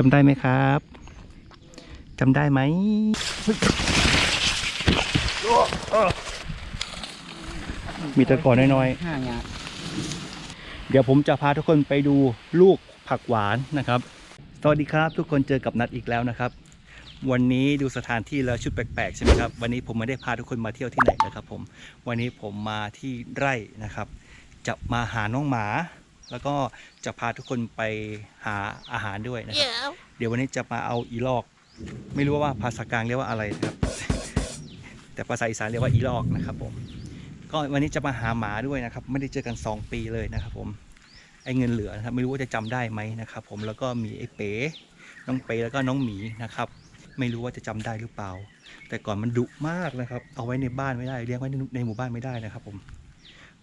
จำได้ไหมครับจำได้ไหมมีตะกอนน้อยๆ เดี๋ยวผมจะพาทุกคนไปดูลูกผักหวานนะครับ สวัสดีครับทุกคนเจอกับนัดอีกแล้วนะครับ วันนี้ดูสถานที่แล้วชุดแปลกๆใช่ไหมครับ วันนี้ผมไม่ได้พาทุกคนมาเที่ยวที่ไหนนะครับผม วันนี้ผมมาที่ไร่นะครับ จะมาหาน้องหมา แล้วก็จะพาทุกคนไปหาอาหารด้วยนะครับ เดี๋ยววันนี้จะมาเอาอีลอก ไม่รู้ว่าภาษากลางเรียกว่าอะไรนะครับ แต่ภาษาอีสานเรียกว่าอีลอกนะครับผม ก็วันนี้จะมาหาหมาด้วยนะครับ ไม่ได้เจอกัน 2 ปีเลยนะครับผม ไอ้เงินเหลือนะครับ ไม่รู้ว่าจะจำได้ไหมนะครับผม แล้วก็มีไอ้เป๋ น้องเป๋แล้วก็น้องหมีนะครับ ไม่รู้ว่าจะจำได้หรือเปล่า แต่ก่อนมันดุมากนะครับ เอาไว้ในบ้านไม่ได้ เลี้ยงไว้ในในหมู่บ้านไม่ได้นะครับผม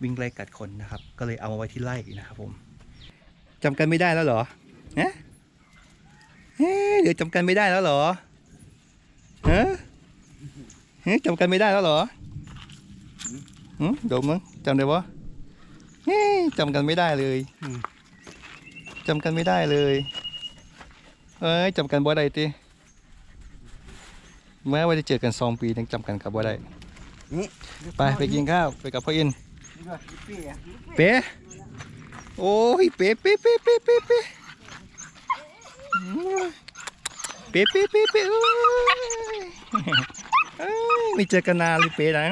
วิ่งไล่กัดคนนะครับ ก็เลยเอามาไว้ที่ไร่นะครับผมจำกันไม่ได้แล้วเหรอฮะเฮ้ยเดี๋ยวจำกันไม่ได้แล้วเหรอฮะเฮ้ยจำกันไม่ได้แล้วเหรอหืมโดมมั้งจำได้ปะเฮ้ยจำกันไม่ได้เลยจำกันไม่ได้เลย เอ้ยจำกันบ่ได้ติแม้ว่าจะเจอกันสองปียังจำกันกับบ่ได้ไปไปกินข้าวไปกับพ่ออิน เป๊ะโอ้ยเป๊ะเป๊ะเป๊ะเป๊ะเป๊ะเป๊ะเป๊ะเป๊ะเป๊ะเป๊ะโอ้ยไม่เจอกันนานเลยเป๊ะนะ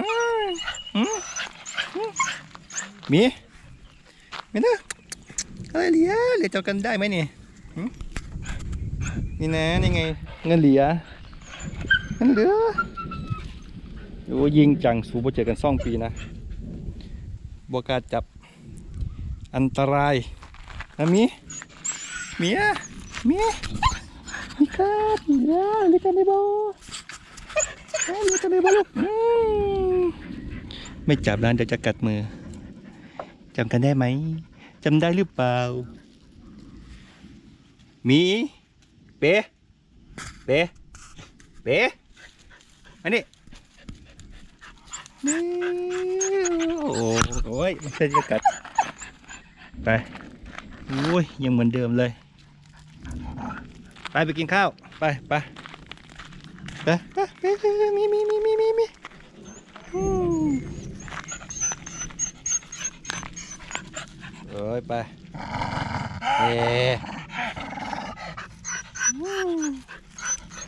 มีมีนะอะไรเหลียเหลียเจอกันได้ไหมนี่นี่นะนี่ไงเงินเหลียเงินเหลือโอ้ยิงจังสูบเจอกันสองปีนะ บวกาจับ อันตรายนะมีเมียเมียมีครับเมียเลิกันได้บ่อ้ยเลิกันได้บ่ลูกไม่จับแล้วเดี๋ยวจะกัดมือจำกันได้ไหมจำได้หรือเปล่ามีเป๊ะเป๊ะเป๊ะอันนี้ โอ้โหมันจะกัดไปอุ้ยยังเหมือนเดิมเลย ไปไปกินข้าว ไปไปไปไปไปมีมีมีมีมีมีเอ้ยไปเอ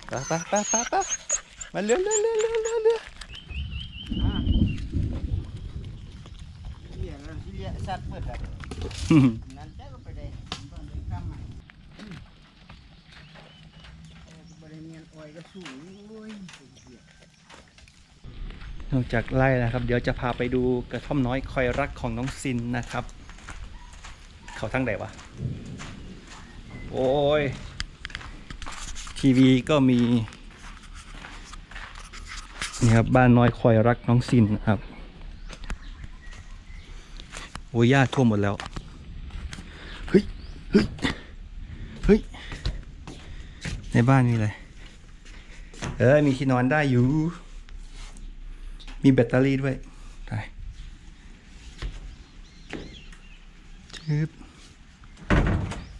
ไปไปไปไปไปมาเรื่อยเรื่อยเรื่อยเรื่อย นอกจากไล่นะครับ เดี๋ยวจะพาไปดูกระท่อมน้อยคอยรักของน้องซินนะครับ เขาทั้งไหนวะ โอ้ย ทีวีก็มีนี่ครับบ้านน้อยคอยรักน้องซินนะครับ อ้ยหญ้าท่วมหมดแล้ว เฮ้ย เฮ้ย เฮ้ย ในบ้านมีอะไร เออ มีที่นอนได้อยู่ มีแบตเตอรี่ด้วยไปชึบ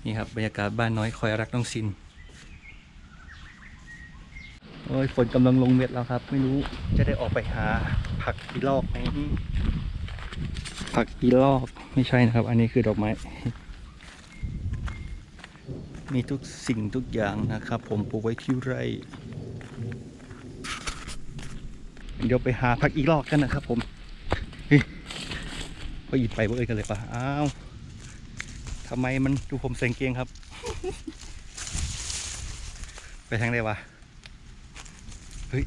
นี่ครับ บรรยากาศบ้านน้อยคอยรักน้องซิน โอ้ยฝนกำลังลงเม็ดแล้วครับ ไม่รู้จะได้ออกไปหาผักอีลอกไหม ผักอีลอกไม่ใช่นะครับ อันนี้คือดอกไม้ มีทุกสิ่งทุกอย่างนะครับ ผมปลูกไว้ที่ไร่ เดี๋ยวไปหาพักอีกรอบกันนะครับ ผมเฮ้ยก็หยิบไปบ่เอ่ยกันเลยปะอ้าวทำไมมันดูผมเซ็งเกงครับ ไปทางไหนวะเฮ้ย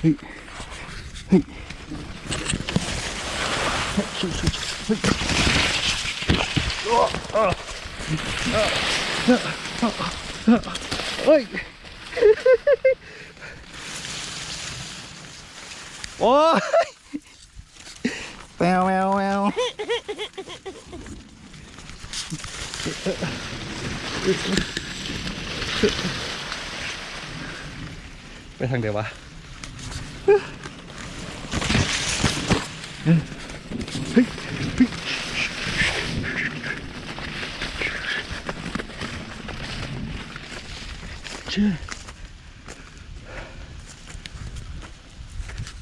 เฮ้ยเฮ้ย Ôi. Ôi. Mèo mèo mèo. ไปทางเดียววะ ชื่อ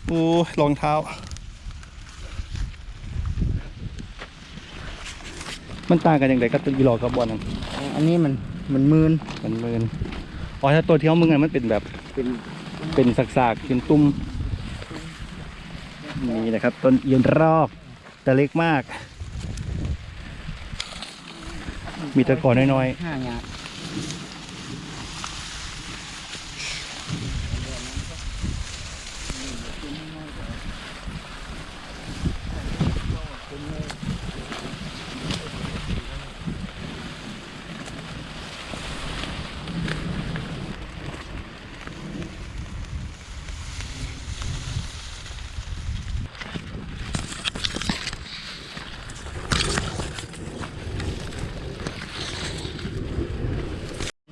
โอ้ยรองเท้า มันต่างกันอย่างไรกับตัวอีหลอกกับบอลนั่นอันนี้มันมันมืนมันเมินอ๋อถ้าตัวที่เขามึงอะมันเป็นแบบเป็นเป็นสากๆเป็นตุ้มนี่นะครับ ต้นเอียนรอกแต่เล็กมาก มีตะกอนน้อยห้าหยาด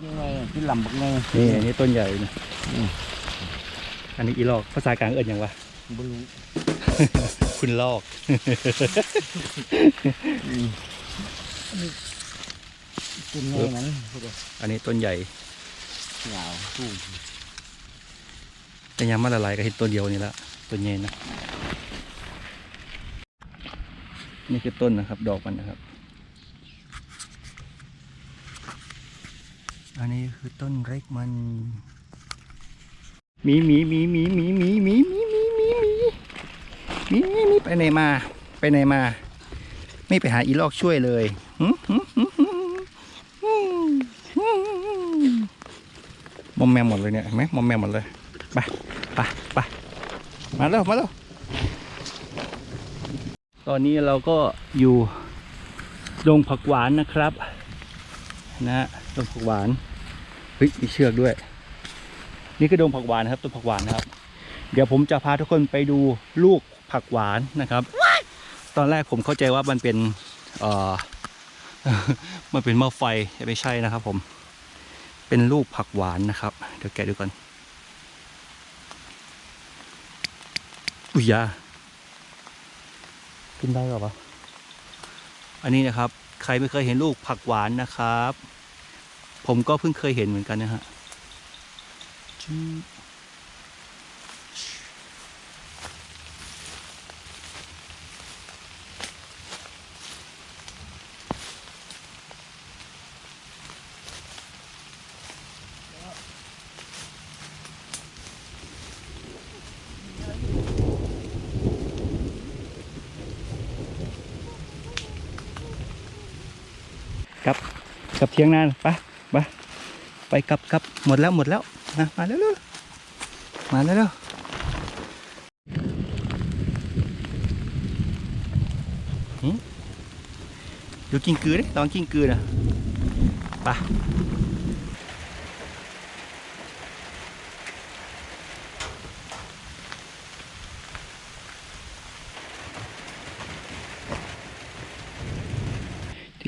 ยังไงที่ ลำบักไงๆนี่อันนี้ต้นใหญ่นะอืมอันนี้อีลอกภาษากลางเอิญยังวะบรู้คุณลอกกินไงนั้นพูดเลยอันนี้ต้นใหญ่ยาวสูงแต่ยังมาละลายก็เห็นต้นเดียวนี่ละต้นใหญ่นะ นี่คือต้นนะครับ ดอกมันนะครับ อันนี้คือต้นเล็กมันมีมีมีมีมีมีมีมีมีมีมีมีมีไปไหนมา ไปไหนมา ไม่ไปหาอีลอกช่วยเลยหึหึหึหึหึหึมอมแมมหมดเลยเนี่ยเห็นไหมมอมแมมหมดเลยไปไปไปมาแล้วมาแล้วตอนนี้เราก็อยู่ดงผักหวานนะครับ นะ ฮะดงผักหวานเฮ้ยมีเชือกด้วย นี่คือดงผักหวานนะครับต้นผักหวานนะครับ เดี๋ยวผมจะพาทุกคนไปดูลูกผักหวานนะครับ ตอนแรกผมเข้าใจว่ามันเป็นเอ่อมันเป็นหม้อไฟแต่ไม่ใช่นะครับ ผม เป็นลูกผักหวานนะครับ เดี๋ยวแกะดูก่อนอุ้ยยากินได้หรอปะอันนี้นะครับ ใครไม่เคยเห็นลูกผักหวานนะครับ ผมก็เพิ่งเคยเห็นเหมือนกันนะฮะจืดกับกับเทียงนานไป ไปไปกลับกลับหมดแล้วหมดแล้วนะมาแล้วเมาแล้วเร็วหืมดูกิ้งกือดิลองกิ้งกือนะไป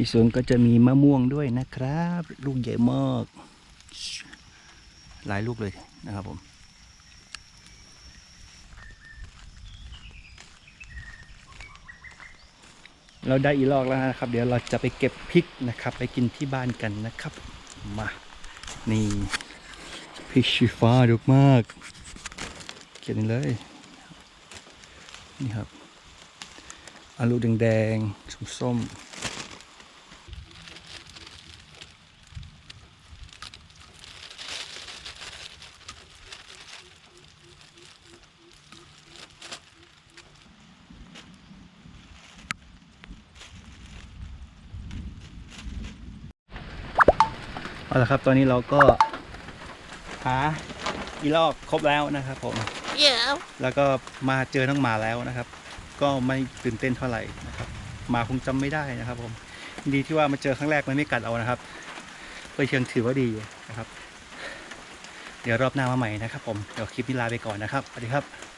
ที่สวนก็จะมีมะม่วงด้วยนะครับ ลูกใหญ่มากหลายลูกเลยนะครับผมเราได้อีลอกแล้วนะครับ เดี๋ยวเราจะไปเก็บพริกนะครับ ไปกินที่บ้านกันนะครับ มา นี่พริกชี้ฟ้าดุกมาก เก็บนี่เลย นี่ครับอาลูแดงๆส้มๆ ละครับ ตอนนี้เราก็หาอีลอกครบแล้วนะครับผม Yeah. แล้วก็มาเจอน้องหมาแล้วนะครับ ก็ไม่ตื่นเต้นเท่าไหร่นะครับหมาคงจำไม่ได้นะครับ ผมดีที่ว่ามาเจอครั้งแรกมันไม่กัดเอานะครับ ก็เชิงถือว่าดีอยู่นะครับ เดี๋ยวรอบหน้ามาใหม่นะครับ ผมเดี๋ยวคลิปนี้ลาไปก่อนนะครับสวัสดีครับ